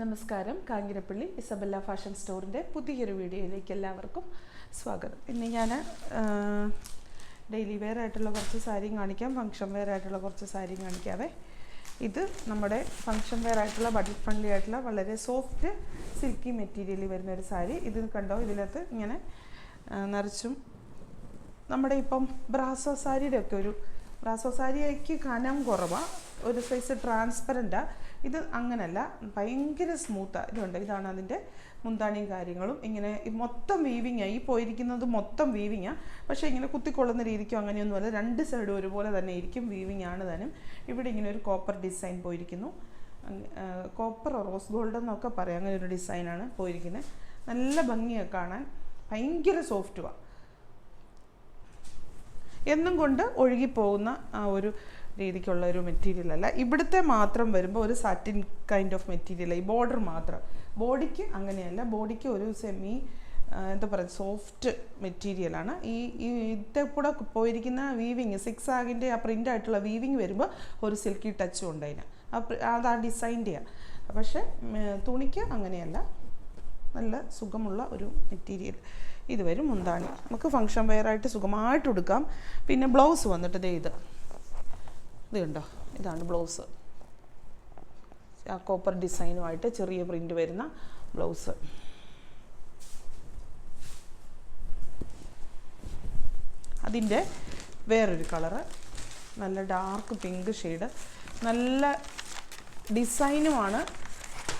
നമസ്കാരം. Kanjirappally Isabella fashion സ്റ്റോറിന്റെ പുതിയൊരു വീഡിയോയിലേക്ക് എല്ലാവർക്കും സ്വാഗതം. ഇന്ന് ഞാൻ ഡെയിലി വെയർ ആയിട്ടുള്ള കുറച്ച് സാരിയും കാണിക്കാം. ഫംഗ്ഷൻ വെയർ ആയിട്ടുള്ള കുറച്ച് സാരിയും കാണിക്കാവേ. ഇത് നമ്മുടെ ഫംഗ്ഷൻ വെയർ ആയിട്ടുള്ള ബഡ്ജറ്റ് ഫ്രണ്ട്ലി ആയിട്ടുള്ള വളരെ സോഫ്റ്റ് സിൽക്കി മെറ്റീരിയലിൽ വരുന്ന ഒരു സാരി. ഇത് കണ്ടോ? ഇതിനകത്ത് ഇങ്ങനെ നിറച്ചും നമ്മുടെ ഇപ്പം ബ്രാസോ സാരിയുടെ ഒക്കെ ഒരു ബ്രാസോ സാരിക്ക് കനം കുറവാണ് ഒരു സൈസ് ട്രാൻസ്പെറന്റാണ് ഇത് അങ്ങനല്ല ഭയങ്കര സ്മൂത്താണ് ഇതുണ്ട് ഇതാണ് അതിന്റെ മുന്താണിയും കാര്യങ്ങളും. ഇങ്ങനെ മൊത്തം വീവിങ്ങാണ് ഈ പോയിരിക്കുന്നത് മൊത്തം വീവിങ്ങാണ് പക്ഷേ ഇങ്ങനെ കുത്തിക്കൊള്ളുന്ന രീതിക്കും അങ്ങനെയൊന്നുമല്ല രണ്ട് സൈഡും ഒരുപോലെ തന്നെ ഇരിക്കും. വീവിങ് ആണ് തന്നെ ഇവിടെ ഇങ്ങനെ ഒരു കോപ്പർ ഡിസൈൻ പോയിരിക്കുന്നു. കോപ്പർ റോസ് ഗോൾഡ് എന്നൊക്കെ പറയാം. അങ്ങനെ ഒരു ഡിസൈനാണ് പോയിരിക്കുന്നത്. നല്ല ഭംഗിയാണ് കാണാൻ. ഭയങ്കര സോഫ്റ്റുമാണ് എന്നും കൊണ്ട് ഒഴുകിപ്പോകുന്ന ആ ഒരു രീതിക്കുള്ള ഒരു മെറ്റീരിയൽ അല്ല. ഇവിടുത്തെ മാത്രം വരുമ്പോൾ ഒരു സാറ്റിൻ കൈൻഡ് ഓഫ് മെറ്റീരിയൽ ഈ ബോർഡർ മാത്രം. ബോഡിക്ക് അങ്ങനെയല്ല ബോഡിക്ക് ഒരു സെമി എന്താ പറയുക സോഫ്റ്റ് മെറ്റീരിയലാണ് ഈ ഇതിന്റെ കൂടെ പോയിരിക്കുന്ന വീവിങ് സിക്സ് ആഗിന്റെ ആ പ്രിന്റ് ആയിട്ടുള്ള വീവിങ് വരുമ്പോൾ ഒരു സിൽക്കി ടച്ചും ഉണ്ട് അതിന്. അത് ആ ഡിസൈന്റെയാണ് പക്ഷേ തുണിക്ക് അങ്ങനെയല്ല. നല്ല സുഖമുള്ള ഒരു മെറ്റീരിയൽ. ഇത് വരും മുന്താണി നമുക്ക് ഫങ്ഷൻ വെയറായിട്ട് സുഖമായിട്ട് എടുക്കാം പിന്നെ ബ്ലൗസ് വന്നിട്ട് ദേ ഇത്. ഇത് കണ്ടോ? ഇതാണ് ബ്ലൗസ് ആ കോപ്പർ ഡിസൈനുമായിട്ട് ചെറിയ പ്രിന്റ് വരുന്ന ബ്ലൗസ് അതിന്റെ വേറൊരു കളറ് നല്ല ഡാർക്ക് പിങ്ക് ഷെയ്ഡ് നല്ല ഡിസൈനുമാണ്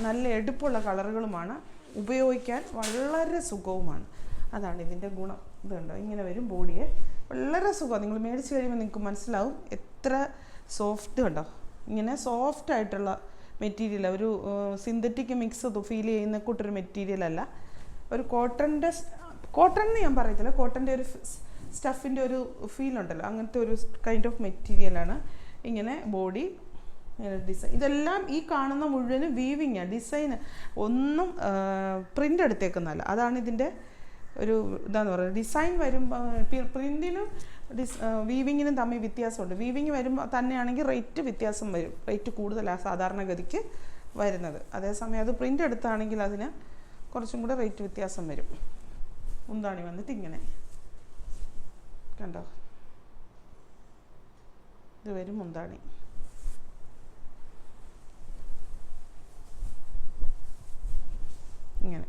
നല്ല എടുപ്പുള്ള കളറുകളുമാണ് ഉപയോഗിക്കാൻ വളരെ സുഖവുമാണ്. അതാണ് ഇതിന്റെ ഗുണം. ഇതുണ്ടോ ഇങ്ങനെ വരും ബോഡിയെ വളരെ സുഖം. നിങ്ങൾ മേടിച്ച് കഴിയുമ്പോൾ നിങ്ങൾക്ക് മനസ്സിലാവും എത്ര സോഫ്റ്റ് ഉണ്ടോ ഇങ്ങനെ സോഫ്റ്റ് ആയിട്ടുള്ള മെറ്റീരിയൽ ഒരു സിന്തറ്റിക് മിക്സ് ഫീൽ ചെയ്യുന്ന കൂട്ടൊരു മെറ്റീരിയൽ അല്ല. ഒരു കോട്ടന്റെ കോട്ടൺ എന്ന് ഞാൻ പറയത്തില്ല. കോട്ടന്റെ ഒരു സ്റ്റഫിന്റെ ഒരു ഫീൽ ഉണ്ടല്ലോ. അങ്ങനത്തെ ഒരു കൈൻഡ് ഓഫ് മെറ്റീരിയലാണ് ഇങ്ങനെ ബോഡി ഡിസൈൻ ഇതെല്ലാം ഈ കാണുന്ന മുഴുവനും വീവിങ്ങാണ് ഡിസൈൻ ഒന്നും പ്രിന്റ് എടുത്തേക്കുന്നതല്ല. അതാണ് ഇതിന്റെ ഒരു ഇതാന്ന് പറയുന്നത്. ഡിസൈൻ വരുമ്പോൾ പ്രിന്റിനും ഡിസ് വീവിങ്ങിനും തമ്മിൽ വ്യത്യാസമുണ്ട്. വീവിങ് വരുമ്പോൾ തന്നെയാണെങ്കിൽ റേറ്റ് വ്യത്യാസം വരും. റേറ്റ് കൂടുതലാണ് സാധാരണഗതിക്ക് വരുന്നത്. അതേസമയം അത് പ്രിന്റ് എടുത്താണെങ്കിൽ അതിന് കുറച്ചും കൂടെ റേറ്റ് വ്യത്യാസം വരും. മുന്താണി വന്നിട്ട് ഇങ്ങനെ. കണ്ടോ? ഇത് വരും മുന്താണി ഇങ്ങനെ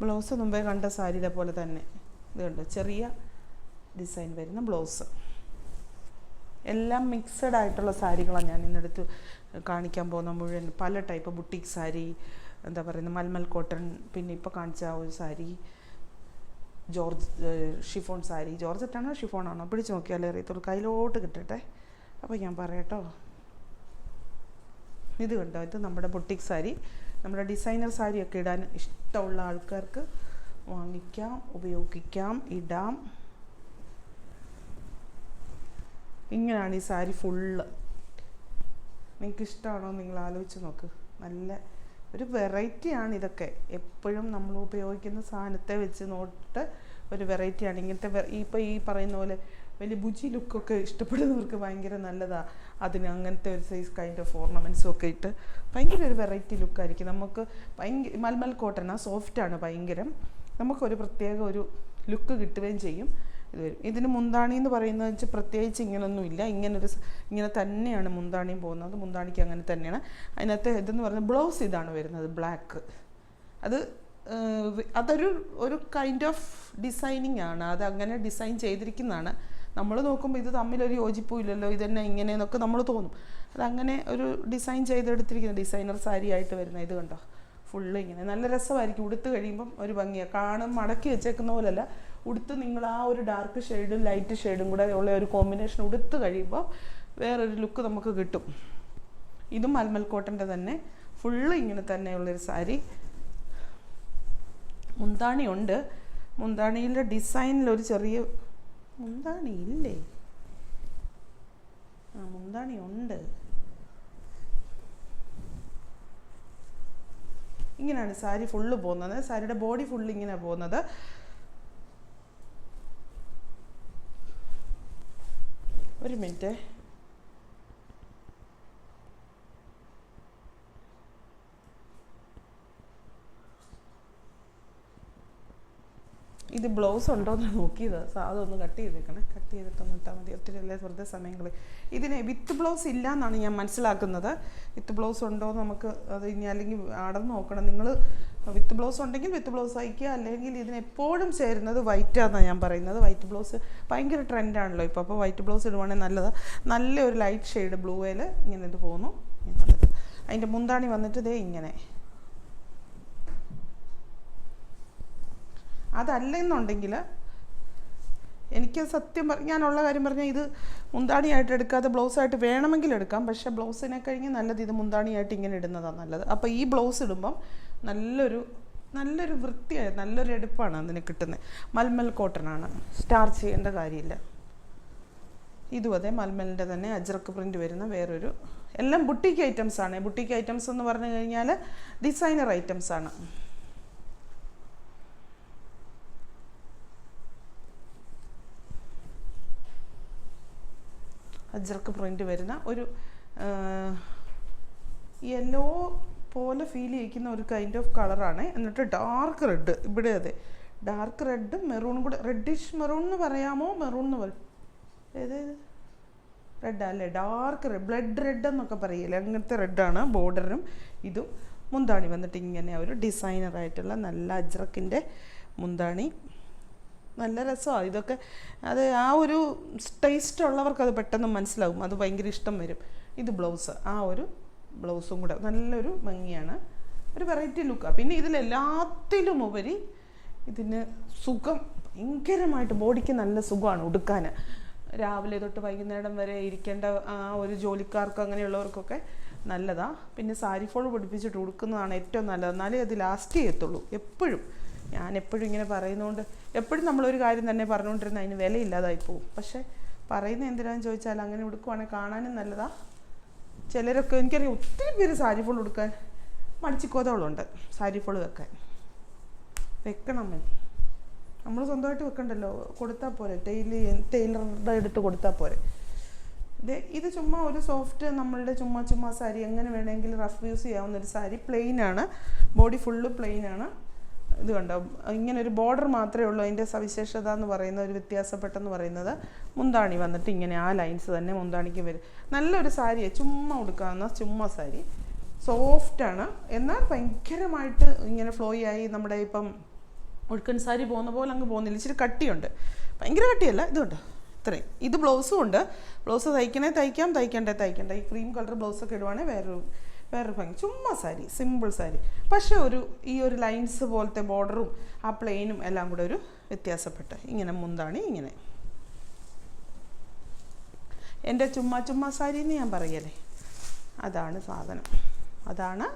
ബ്ലൗസ് മുമ്പേ കണ്ട സാരിയുടെ പോലെ തന്നെ. ഇത് കണ്ടോ? ചെറിയ ഡിസൈൻ വരുന്ന ബ്ലൗസ്. എല്ലാം മിക്സഡ് ആയിട്ടുള്ള സാരികളാണ് ഞാൻ ഇന്നെടുത്ത് കാണിക്കാൻ പോകുന്ന മുഴുവൻ പല ടൈപ്പ് ബുട്ടിക് സാരി എന്താ പറയുന്നത് മൽമൽ കോട്ടൺ പിന്നെ ഇപ്പോൾ കാണിച്ച ഒരു സാരി ജോർജ് ഷിഫോൺ സാരി. ജോർജറ്റാണോ ഷിഫോണാണോ? പിടിച്ച് നോക്കിയാലേ അറിയത്തുള്ളൂ. കയ്യിലോട്ട് കിട്ടട്ടെ. അപ്പോൾ ഞാൻ പറയട്ടോ. ഇത് കണ്ടോ? ഇത് നമ്മുടെ ബുട്ടിക് സാരി. നമ്മുടെ ഡിസൈനർ സാരിയൊക്കെ ഇടാൻ ഇഷ്ടമുള്ള ആൾക്കാർക്ക് വാങ്ങിക്കാം ഉപയോഗിക്കാം ഇടാം. ഇങ്ങനെയാണ് ഈ സാരി ഫുള്ള്. നിങ്ങൾക്ക് ഇഷ്ടമാണോ നിങ്ങൾ ആലോചിച്ച് നോക്ക്. നല്ല ഒരു വെറൈറ്റിയാണ് ഇതൊക്കെ. എപ്പോഴും നമ്മൾ ഉപയോഗിക്കുന്ന സാധനത്തെ വെച്ച് നോട്ട് ഒരു വെറൈറ്റിയാണ് ഇങ്ങനത്തെ ഇപ്പോൾ ഈ പറയുന്ന പോലെ വലിയ ബുജി ലുക്കൊക്കെ ഇഷ്ടപ്പെടുന്നവർക്ക് ഭയങ്കര നല്ലതാണ് അതിന് അങ്ങനത്തെ ഒരു സൈസ് കൈൻഡ് ഓഫ് ഓർണമെന്റ്സും ഒക്കെ ഇട്ട് ഭയങ്കര ഒരു വെറൈറ്റി ലുക്കായിരിക്കും നമുക്ക് ഭയങ്കര മൽമൽ കോട്ടൺ ആ സോഫ്റ്റാണ് ഭയങ്കരം. നമുക്കൊരു പ്രത്യേക ഒരു ലുക്ക് കിട്ടുകയും ചെയ്യും. ഇത് വരും. ഇതിന് മുന്താണി എന്ന് പറയുന്നത് വെച്ചാൽ പ്രത്യേകിച്ച് ഇങ്ങനൊന്നുമില്ല ഇങ്ങനൊരു ഇങ്ങനെ തന്നെയാണ് മുന്താണിയും പോകുന്നത്. മുന്താണിക്ക് അങ്ങനെ തന്നെയാണ്. അതിനകത്ത് ഇതെന്ന് പറയുന്നത് ബ്ലൗസ് ഇതാണ് വരുന്നത് ബ്ലാക്ക് അത് അതൊരു ഒരു കൈൻഡ് ഓഫ് ഡിസൈനിങ് ആണ്. അത് അങ്ങനെ ഡിസൈൻ ചെയ്തിരിക്കുന്നതാണ്. നമ്മൾ നോക്കുമ്പോൾ ഇത് തമ്മിലൊരു യോജിപ്പും ഇല്ലല്ലോ ഇതന്നെ ഇങ്ങനെയെന്നൊക്കെ നമ്മൾ തോന്നും. അതങ്ങനെ ഒരു ഡിസൈൻ ചെയ്തെടുത്തിരിക്കുന്ന ഡിസൈനർ സാരി ആയിട്ട് വരുന്ന ഇത് കണ്ടോ? ഫുള്ള് ഇങ്ങനെ. നല്ല രസമായിരിക്കും. ഉടുത്ത് കഴിയുമ്പം ഒരു ഭംഗിയാണ് കാണും മടക്കി വെച്ചേക്കുന്ന പോലല്ല. ഉടുത്ത് നിങ്ങൾ ആ ഒരു ഡാർക്ക് ഷെയ്ഡും ലൈറ്റ് ഷെയ്ഡും കൂടെ ഉള്ള ഒരു കോമ്പിനേഷൻ ഉടുത്ത് കഴിയുമ്പോൾ വേറൊരു ലുക്ക് നമുക്ക് കിട്ടും. ഇതും മൽമൽ കോട്ടന്റെ തന്നെ. ഫുള്ള് ഇങ്ങനെ തന്നെയുള്ളൊരു സാരി. മുന്താണി ഉണ്ട് മുന്താണിയിലെ ഡിസൈനിൽ ഒരു ചെറിയ മുന്താണി ഇല്ലേ? ആ മുന്താണി ഉണ്ട്. ഇങ്ങനെയാണ് സാരി ഫുള്ള് പോകുന്നത്. സാരിയുടെ ബോഡി ഫുള്ള് ഇങ്ങനെ പോകുന്നത്. ഒരു മിനിറ്റ്. ഇത് ബ്ലൗസ് ഉണ്ടോ എന്ന് നോക്കിയത്. ഒന്ന് കട്ട് ചെയ്തേക്കണേ. കട്ട് ചെയ്തിട്ടൊന്ന് ഇട്ടാൽ മതി. ഒത്തിരി അല്ലേ വെറുതെ സമയങ്ങൾ ഇതിന് വിത്ത് ബ്ലൗസ് ഇല്ല എന്നാണ് ഞാൻ മനസ്സിലാക്കുന്നത്. വിത്ത് ബ്ലൗസ് ഉണ്ടോ എന്ന് നമുക്ക് അത് ഇനി അല്ലെങ്കിൽ അടന്ന് നോക്കണം. നിങ്ങൾ വിത്ത് ബ്ലൗസ് ഉണ്ടെങ്കിൽ വിത്ത് ബ്ലൗസ് അയക്കുക അല്ലെങ്കിൽ ഇതിന് എപ്പോഴും ചേരുന്നത് വൈറ്റാണെന്നാണ് ഞാൻ പറയുന്നത്. വൈറ്റ് ബ്ലൗസ് ഭയങ്കര ട്രെൻഡാണല്ലോ ഇപ്പോൾ അപ്പോൾ വൈറ്റ് ബ്ലൗസ് ഇടുവാണെങ്കിൽ നല്ലത്. നല്ലൊരു ലൈറ്റ് ഷെയ്ഡ് ബ്ലൂവേൽ ഇങ്ങനെ ഇത് പോകുന്നു. അതിന്റെ മുന്താണി വന്നിട്ട് ഇതേ ഇങ്ങനെ. അതല്ലെന്നുണ്ടെങ്കിൽ എനിക്ക് സത്യം പറ ഞാനുള്ള കാര്യം പറഞ്ഞാൽ ഇത് മുന്താണിയായിട്ട് എടുക്കാതെ ബ്ലൗസായിട്ട് വേണമെങ്കിൽ എടുക്കാം. പക്ഷേ ബ്ലൗസിനെ കഴിഞ്ഞ് നല്ലത് ഇത് മുന്താണിയായിട്ട് ഇങ്ങനെ ഇടുന്നതാണ് നല്ലത്. അപ്പോൾ ഈ ബ്ലൗസ് ഇടുമ്പം നല്ലൊരു നല്ലൊരു വൃത്തിയായ നല്ലൊരു എടുപ്പാണ് അതിന് കിട്ടുന്നത്. മൽമൽ കോട്ടനാണ്. സ്റ്റാർ ചെയ്യേണ്ട കാര്യമില്ല. ഇതും അതെ മൽമലിന്റെ തന്നെ അജ്രക്ക് പ്രിന്റ് വരുന്ന വേറൊരു എല്ലാം ബുട്ടിക്ക് ആണ്. ബുട്ടിക്ക് ഐറ്റംസ് എന്ന് പറഞ്ഞു കഴിഞ്ഞാൽ ഡിസൈനർ ഐറ്റംസ് അജ്രക്ക് പ്രിന്റ് വരുന്ന ഒരു യെല്ലോ പോലെ ഫീൽ ചെയ്യിക്കുന്ന ഒരു കൈൻഡ് ഓഫ് കളറാണ് എന്നിട്ട് ഡാർക്ക് റെഡ് ഇവിടെ അതെ. ഡാർക്ക് റെഡ് മെറൂണും കൂടെ. റെഡിഷ് മെറൂൺ എന്ന് പറയാമോ? മെറൂൺ എന്ന് പറയും ഏതേത് റെഡ് അല്ലേ? ഡാർക്ക് റെഡ് ബ്ലഡ് റെഡ് എന്നൊക്കെ പറയില്ലേ? അങ്ങനത്തെ റെഡാണ് ബോർഡറും ഇതും. മുന്താണി വന്നിട്ട് ഇങ്ങനെ ഒരു ഡിസൈനറായിട്ടുള്ള നല്ല അജ്രക്കിന്റെ മുന്താണി. നല്ല രസമാണ് ഇതൊക്കെ അത് ആ ഒരു ടേസ്റ്റ് ഉള്ളവർക്ക് അത് പെട്ടെന്ന് മനസ്സിലാവും. അത് ഭയങ്കര ഇഷ്ടം വരും. ഇത് ബ്ലൗസ് ആ ഒരു ബ്ലൗസും കൂടെ. നല്ലൊരു ഭംഗിയാണ്. ഒരു വെറൈറ്റി ലുക്കാണ് പിന്നെ ഇതിലെല്ലാത്തിലും ഉപരി ഇതിന് സുഖം ഭയങ്കരമായിട്ട് ബോഡിക്ക് നല്ല സുഖമാണ് ഉടുക്കാൻ രാവിലെ തൊട്ട് വൈകുന്നേരം വരെ ഇരിക്കേണ്ട ആ ഒരു ജോലിക്കാർക്കും അങ്ങനെയുള്ളവർക്കൊക്കെ നല്ലതാണ് പിന്നെ സാരി ഫോൾ പിടിപ്പിച്ചിട്ട് ഉടുക്കുന്നതാണ് ഏറ്റവും നല്ലത്. എന്നാലേ അത് ലാസ്റ്റ് ചെയ്യത്തുള്ളൂ. എപ്പോഴും. ഞാൻ എപ്പോഴും ഇങ്ങനെ പറയുന്നതുകൊണ്ട് എപ്പോഴും നമ്മളൊരു കാര്യം തന്നെ പറഞ്ഞുകൊണ്ടിരുന്ന അതിന് വിലയില്ലാതായി പോകും പക്ഷേ പറയുന്ന എന്തിനാന്ന് ചോദിച്ചാൽ അങ്ങനെ ഉടുക്കുവാണെങ്കിൽ കാണാനും നല്ലതാ. ചിലരൊക്കെ എനിക്കറിയാം ഒത്തിരി പേര് സാരി ഫോൾ ഉടുക്കാൻ മടിച്ചിക്കോതോളുണ്ട് സാരി ഫോൾ വെക്കാൻ. വെക്കണം മതി നമ്മൾ സ്വന്തമായിട്ട് വെക്കണ്ടല്ലോ. കൊടുത്താൽ പോരെ. ടൈലി ടൈലറുടെ എടുത്ത് കൊടുത്താൽ പോരെ. ഇത് ഇത് ചുമ്മാ ഒരു സോഫ്റ്റ് നമ്മളുടെ ചുമ്മാ ചുമ്മാ സാരി എങ്ങനെ വേണമെങ്കിലും റഫ് യൂസ് ചെയ്യാവുന്ന ഒരു സാരി പ്ലെയിൻ ആണ്. ബോഡി ഫുള്ള് പ്ലെയിൻ ആണ്. ഇത് കണ്ടോ? ഇങ്ങനെ ഒരു ബോർഡർ മാത്രമേ ഉള്ളൂ. അതിന്റെ സവിശേഷത എന്ന് പറയുന്ന ഒരു വ്യത്യാസപ്പെട്ടെന്ന് പറയുന്നത് മുന്താണി വന്നിട്ട് ഇങ്ങനെ ആ ലൈൻസ് തന്നെ മുന്താണിക്ക് വരും. നല്ലൊരു സാരിയാണ് ചുമ്മാ ഉടുക്കാവുന്ന ചുമ്മാ സാരി. സോഫ്റ്റാണ് എന്നാൽ ഭയങ്കരമായിട്ട് ഇങ്ങനെ ഫ്ലോയി ആയി നമ്മുടെ ഇപ്പം ഒഴുക്കൻ സാരി പോകുന്ന പോലെ അങ്ങ് പോകുന്നില്ല. ഇച്ചിരി കട്ടിയുണ്ട്. ഭയങ്കര കട്ടിയല്ല ഇതുണ്ട് ഇത്രയും. ഇത് ബ്ലൗസും ഉണ്ട്. ബ്ലൗസ് തയ്ക്കണേ തയ്ക്കാം തയ്ക്കണ്ടേ തയ്ക്കണ്ട. ഈ ക്രീം കളർ ബ്ലൗസൊക്കെ ഇടുവാണെങ്കിൽ വേറൊരു വേറൊരു ഭംഗി ചുമ്മാ സാരി സിമ്പിൾ സാരി. പക്ഷേ ഒരു ഈ ഒരു ലൈൻസ് പോലത്തെ ബോർഡറും ആ പ്ലെയിനും എല്ലാം കൂടെ ഒരു വ്യത്യാസപ്പെട്ട്. ഇങ്ങനെ മുന്താണി ഇങ്ങനെ. എന്റെ ചുമ്മാ ചുമ്മാ സാരി എന്ന് ഞാൻ പറയല്ലേ? അതാണ് സാധനം. അതാണ്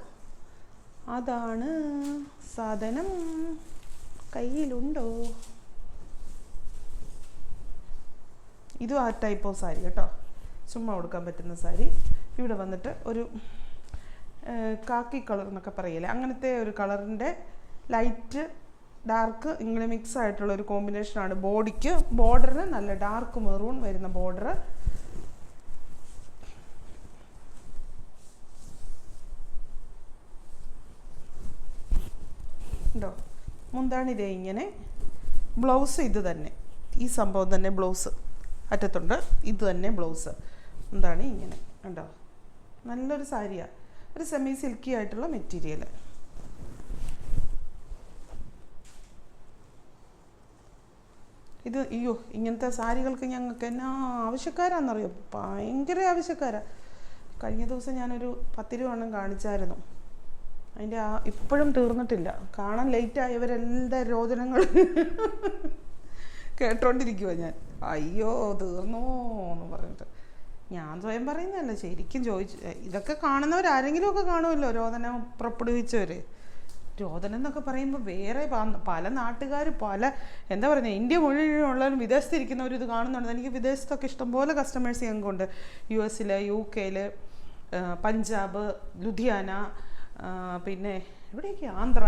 അതാണ് സാധനം. കയ്യിലുണ്ടോ? ഇതും ആ ടൈപ്പ് ഓഫ് സാരി കേട്ടോ. ചുമ്മാ കൊടുക്കാൻ പറ്റുന്ന സാരി. ഇവിടെ വന്നിട്ട് ഒരു കാക്കി കളർ എന്നൊക്കെ പറയില്ലേ? അങ്ങനത്തെ ഒരു കളറിന്റെ ലൈറ്റ് ഡാർക്ക് ഇങ്ങനെ മിക്സ് ആയിട്ടുള്ള ഒരു കോമ്പിനേഷനാണ് ബോഡിക്ക് ബോർഡറിന് നല്ല ഡാർക്ക് മെറൂൺ വരുന്ന ബോർഡർ ഉണ്ടോ? മുന്താണി ഇതേ ഇങ്ങനെ ബ്ലൗസ് ഇത് തന്നെ. ഈ സംഭവം തന്നെ ബ്ലൗസ് അറ്റത്തുണ്ട്. ഇത് തന്നെ ബ്ലൗസ് എന്താണ് ഇങ്ങനെ. ഉണ്ടോ നല്ലൊരു സാരിയാണ് ഒരു സെമി സിൽക്കി ആയിട്ടുള്ള മെറ്റീരിയൽ ഇത് അയ്യോ ഇങ്ങനത്തെ സാരികൾക്ക് ഞങ്ങൾക്ക് എന്നാ ആവശ്യക്കാരാണെന്നറിയോ ഭയങ്കര ആവശ്യക്കാരാ. കഴിഞ്ഞ ദിവസം ഞാനൊരു പത്ത് രൂപ എണ്ണം കാണിച്ചായിരുന്നു. അതിന്റെ ആ ഇപ്പോഴും തീർന്നിട്ടില്ല. കാണാൻ ലേറ്റ് ആയവരെല്ലാം രോദനങ്ങൾ കേട്ടോണ്ടിരിക്കുവാ ഞാൻ. അയ്യോ തീർന്നോ എന്ന് പറഞ്ഞിട്ട്. ഞാൻ സ്വയം പറയുന്നതല്ല ശരിക്കും ചോദിച്ചു ഇതൊക്കെ കാണുന്നവർ ആരെങ്കിലും ഒക്കെ കാണുമല്ലോ രോദനം പുറപ്പെടുവിച്ചവർ രോദനം എന്നൊക്കെ പറയുമ്പോൾ വേറെ പല നാട്ടുകാർ പല എന്താ പറയുന്നത് ഇന്ത്യ മുഴുവനുള്ളവരും വിദേശത്തിരിക്കുന്നവർ ഇത് കാണുന്നുണ്ട്. എനിക്ക് വിദേശത്തൊക്കെ ഇഷ്ടംപോലെ കസ്റ്റമേഴ്സ് ഞങ്ങൾക്കുണ്ട് യു എസിൽ യു കെയിൽ പഞ്ചാബ് ലുധിയാന പിന്നെ എവിടെയൊക്കെ? ആന്ധ്ര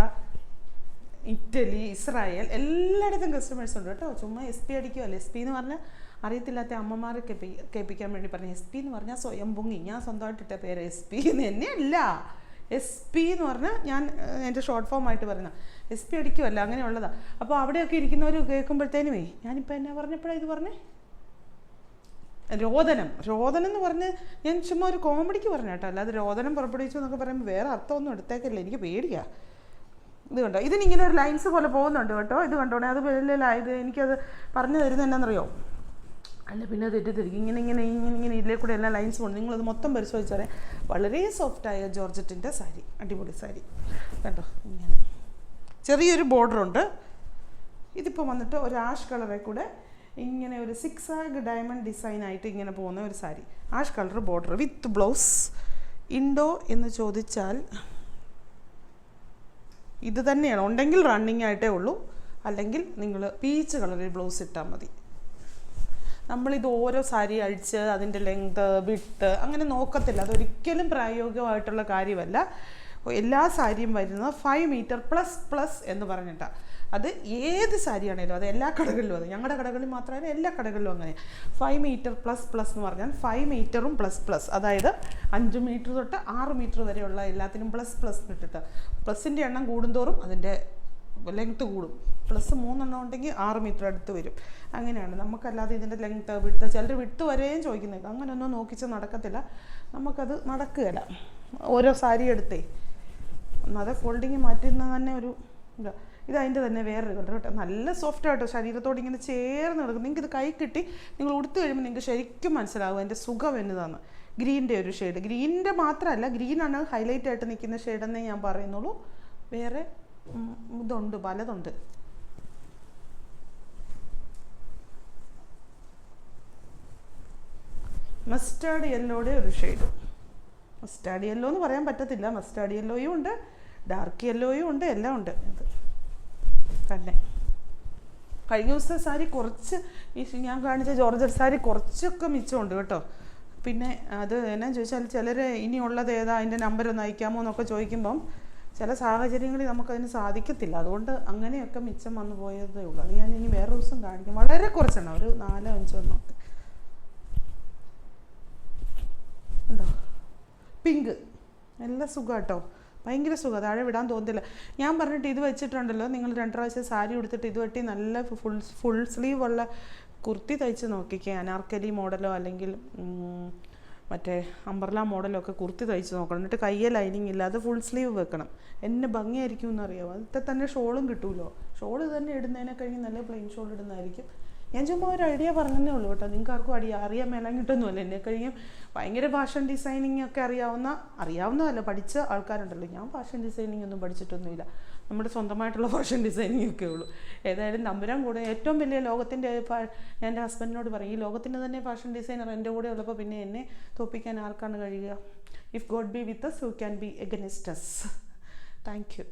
ഇറ്റലി ഇസ്രായേൽ എല്ലായിടത്തും കസ്റ്റമേഴ്സ് ഉണ്ട് കേട്ടോ. ചുമ്മാ എസ് പി അടിക്കുമല്ലോ എസ് പി എന്ന് പറഞ്ഞാൽ അറിയത്തില്ലാത്ത അമ്മമാരെ കേൾപ്പി കേൾപ്പിക്കാൻ വേണ്ടി പറഞ്ഞു എസ് പി എന്ന് പറഞ്ഞാൽ സ്വയം പൊങ്ങി. ഞാൻ സ്വന്തമായിട്ടിട്ട പേര് എസ് പി എന്ന് തന്നെയല്ല. എസ് പി എന്ന് പറഞ്ഞാൽ ഞാൻ എന്റെ ഷോർട്ട് ഫോം ആയിട്ട് പറയുന്ന. എസ് പി അടിക്കുമല്ല അങ്ങനെയുള്ളതാണ് അപ്പോൾ അവിടെയൊക്കെ ഇരിക്കുന്നവർ കേൾക്കുമ്പോഴത്തേനുമേ ഞാനിപ്പോൾ എന്നാ പറഞ്ഞപ്പോഴാണ് ഇത് പറഞ്ഞേ? രോദനം. രോദനം എന്ന് പറഞ്ഞ് ഞാൻ ചുമ്മാ ഒരു കോമഡിക്ക് പറഞ്ഞ കേട്ടോ. അല്ലാതെ രോദനം പുറപ്പെടുവിച്ചു എന്നൊക്കെ പറയുമ്പോൾ വേറെ അർത്ഥമൊന്നും എടുത്തേക്കല്ല. എനിക്ക് പേടിയാ. ഇത് കണ്ടോ? ഇതിനിങ്ങനെ ഒരു ലൈൻസ് പോലെ പോകുന്നുണ്ട് കേട്ടോ. ഇത് കണ്ടോണേ? അത് വലിയ എനിക്കത് പറഞ്ഞു തരുന്നത് എന്നാണെന്നറിയോ അല്ല പിന്നെ തെറ്റിദ്ധരിക്കും. ഇങ്ങനെ ഇങ്ങനെ ഇങ്ങനെ ഇങ്ങനെ ഇതിലേ കൂടെ എല്ലാ ലൈൻസ് പോകുന്നു നിങ്ങളത് മൊത്തം പരിശോധിച്ചറിയാം വളരെ സോഫ്റ്റായ ജോർജറ്റിന്റെ സാരി അടിപൊളി സാരി. കണ്ടോ? ഇങ്ങനെ. ചെറിയൊരു ബോർഡറുണ്ട് ഉണ്ട്. ഇതിപ്പോൾ വന്നിട്ട് ഒരു ആഷ് കളറെ കൂടെ ഇങ്ങനെ ഒരു സിക്സ് ആഗ് ഡയമണ്ട് ഡിസൈൻ ആയിട്ട് ഇങ്ങനെ പോകുന്ന ഒരു sari. Ash colour border with blouse Indo എന്ന് ചോദിച്ചാൽ ഇത് തന്നെയാണ്. ഉണ്ടെങ്കിൽ റണ്ണിങ് ആയിട്ടേ ഉള്ളൂ. അല്ലെങ്കിൽ നിങ്ങൾ പീച്ച് കളറിൽ ബ്ലൗസ് ഇട്ടാൽ മതി. നമ്മളിത് ഓരോ സാരി അഴിച്ച് അതിന്റെ ലെങ്ത് വിട്ട് അങ്ങനെ നോക്കത്തില്ല. അതൊരിക്കലും പ്രായോഗികമായിട്ടുള്ള കാര്യമല്ല. എല്ലാ സാരിയും വരുന്നത് ഫൈവ് മീറ്റർ പ്ലസ് പ്ലസ് എന്ന് പറഞ്ഞിട്ടാണ് അത് ഏത് സാരിയാണേലും അത് എല്ലാ കടകളിലും അത്. ഞങ്ങളുടെ കടകളിൽ മാത്രമല്ല എല്ലാ കടകളിലും അങ്ങനെ ഫൈവ് മീറ്റർ പ്ലസ് പ്ലസ് എന്ന് പറഞ്ഞാൽ ഫൈവ് മീറ്ററും പ്ലസ് പ്ലസ് അതായത് അഞ്ച് മീറ്റർ തൊട്ട് ആറ് മീറ്റർ വരെയുള്ള എല്ലാത്തിനും പ്ലസ് പ്ലസ് ഇട്ടിട്ട്. പ്ലസിന്റെ എണ്ണം കൂടുന്തോറും അതിന്റെ ലെങ്ത്ത് കൂടും. പ്ലസ് മൂന്നെണ്ണം ഉണ്ടെങ്കിൽ ആറ് മീറ്റർ അടുത്ത് വരും. അങ്ങനെയാണ്. നമുക്കല്ലാതെ ഇതിന്റെ ലെങ്ത്ത് വിട്ട് ചിലർ വിട്ട് വരെയും ചോദിക്കുന്നത്. അങ്ങനെയൊന്നും നോക്കിച്ച് നടക്കത്തില്ല. നമുക്കത് നടക്കുകയില്ല ഓരോ സാരി എടുത്തേ. ഒന്നാതെ ഫോൾഡിങ് മാറ്റുന്ന തന്നെ ഒരു ഇതാ. ഇത് അതിന്റെ തന്നെ വേറൊരു കളർ കേട്ടോ. നല്ല സോഫ്റ്റ് ആട്ടോ. ശരീരത്തോട് ഇങ്ങനെ ചേർന്ന് കിടക്കും നിങ്ങൾക്ക് ഇത് കൈ കിട്ടി നിങ്ങൾ ഉടുത്ത് കഴിയുമ്പോൾ നിങ്ങൾക്ക് ശരിക്കും മനസ്സിലാവും അതിന്റെ സുഖം എന്നതാണ്. ഗ്രീന്റെ ഒരു ഷെയ്ഡ് ഗ്രീനിന്റെ മാത്രമല്ല ഗ്രീനാണ് ഹൈലൈറ്റ് ആയിട്ട് നിൽക്കുന്ന ഷെയ്ഡെന്നേ ഞാൻ പറയുന്നുള്ളൂ. വേറെ ഇതുണ്ട് പലതുണ്ട്. മസ്റ്റാർഡ് യെല്ലോയുടെ ഒരു ഷെയ്ഡ് മസ്റ്റാർഡ് യെല്ലോ എന്ന് പറയാൻ പറ്റത്തില്ല. മസ്റ്റാർഡ് യെല്ലോയും ഉണ്ട് ഡാർക്ക് യെല്ലോയും ഉണ്ട് എല്ലാം ഉണ്ട് ഇത്. തന്നെ. കഴിഞ്ഞ ദിവസത്തെ സാരി കുറച്ച് ഈ ഞാൻ കാണിച്ച ജോർജറ്റ് സാരി കുറച്ചൊക്കെ മിച്ചമുണ്ട് കേട്ടോ. പിന്നെ അത് എന്നാ ചോദിച്ചാൽ ചിലർ ഇനിയുള്ളത് ഏതാ അതിന്റെ നമ്പർ ഒന്ന് അയക്കാമോ എന്നൊക്കെ ചോദിക്കുമ്പം ചില സാഹചര്യങ്ങളിൽ നമുക്കതിന് സാധിക്കത്തില്ല. അതുകൊണ്ട് അങ്ങനെയൊക്കെ മിച്ചം വന്നു പോയതേ ഉള്ളൂ. അത് ഞാൻ ഇനി വേറെ ദിവസം കാണിക്കും. വളരെ കുറച്ചെണ്ണം. ഒരു നാലോ അഞ്ചോ എണ്ണം ഒക്കെ. ഉണ്ടോ? പിങ്ക്. നല്ല സുഖം കേട്ടോ ഭയങ്കര സുഖം. താഴെ വിടാൻ തോന്നില്ല ഞാൻ പറഞ്ഞിട്ട് ഇത് വെച്ചിട്ടുണ്ടല്ലോ. നിങ്ങൾ രണ്ട് പ്രാവശ്യം സാരി ഉടുത്തിട്ട് ഇത് വെട്ടി നല്ല ഫുൾ ഫുൾ സ്ലീവ് ഉള്ള കുർത്തി തയ്ച്ച് നോക്കിക്കേ. അനാർക്കലി മോഡലോ അല്ലെങ്കിൽ മറ്റേ അമ്പർല മോഡലൊക്കെ കുർത്തി തയ്ച്ച് നോക്കണം. എന്നിട്ട് കയ്യെ ലൈനിങ് ഇല്ലാതെ ഫുൾ സ്ലീവ് വെക്കണം. എന്നെ ഭംഗിയായിരിക്കും എന്നറിയാമോ അതിൽ തന്നെ ഷോളും കിട്ടുമല്ലോ ഷോൾ തന്നെ ഇടുന്നതിനെ കഴിഞ്ഞ് നല്ല പ്ലെയിൻ ഷോൾ ഇടുന്നതായിരിക്കും. ഞാൻ ചുമ്മാ ഒരു ഐഡിയ പറഞ്ഞതേ ഉള്ളൂ കേട്ടോ. നിങ്ങൾക്ക് ആർക്കും അടി അറിയാൻ മേലാൻ കിട്ടുന്നുമല്ലോ എന്നെ കഴിയും ഭയങ്കര ഫാഷൻ ഡിസൈനിങ് ഒക്കെ അറിയാവുന്ന അറിയാവുന്നതല്ല പഠിച്ച ആൾക്കാരുണ്ടല്ലോ. ഞാൻ ഫാഷൻ ഡിസൈനിങ് ഒന്നും പഠിച്ചിട്ടൊന്നുമില്ല. നമ്മുടെ സ്വന്തമായിട്ടുള്ള ഫാഷൻ ഡിസൈനിങ് ഒക്കെ ഉള്ളൂ. ഏതായാലും നമ്പുരാൻ കൂടെ ഏറ്റവും വലിയ ലോകത്തിന്റെ ഞാൻ എന്റെ ഹസ്ബൻഡിനോട് പറയും ഈ ലോകത്തിന്റെ തന്നെ ഫാഷൻ ഡിസൈനർ എന്റെ കൂടെ ഉള്ളപ്പോൾ പിന്നെ എന്നെ തോപ്പിക്കാൻ ആർക്കാണ് കഴിയുക? If God be with us who can be against us thank you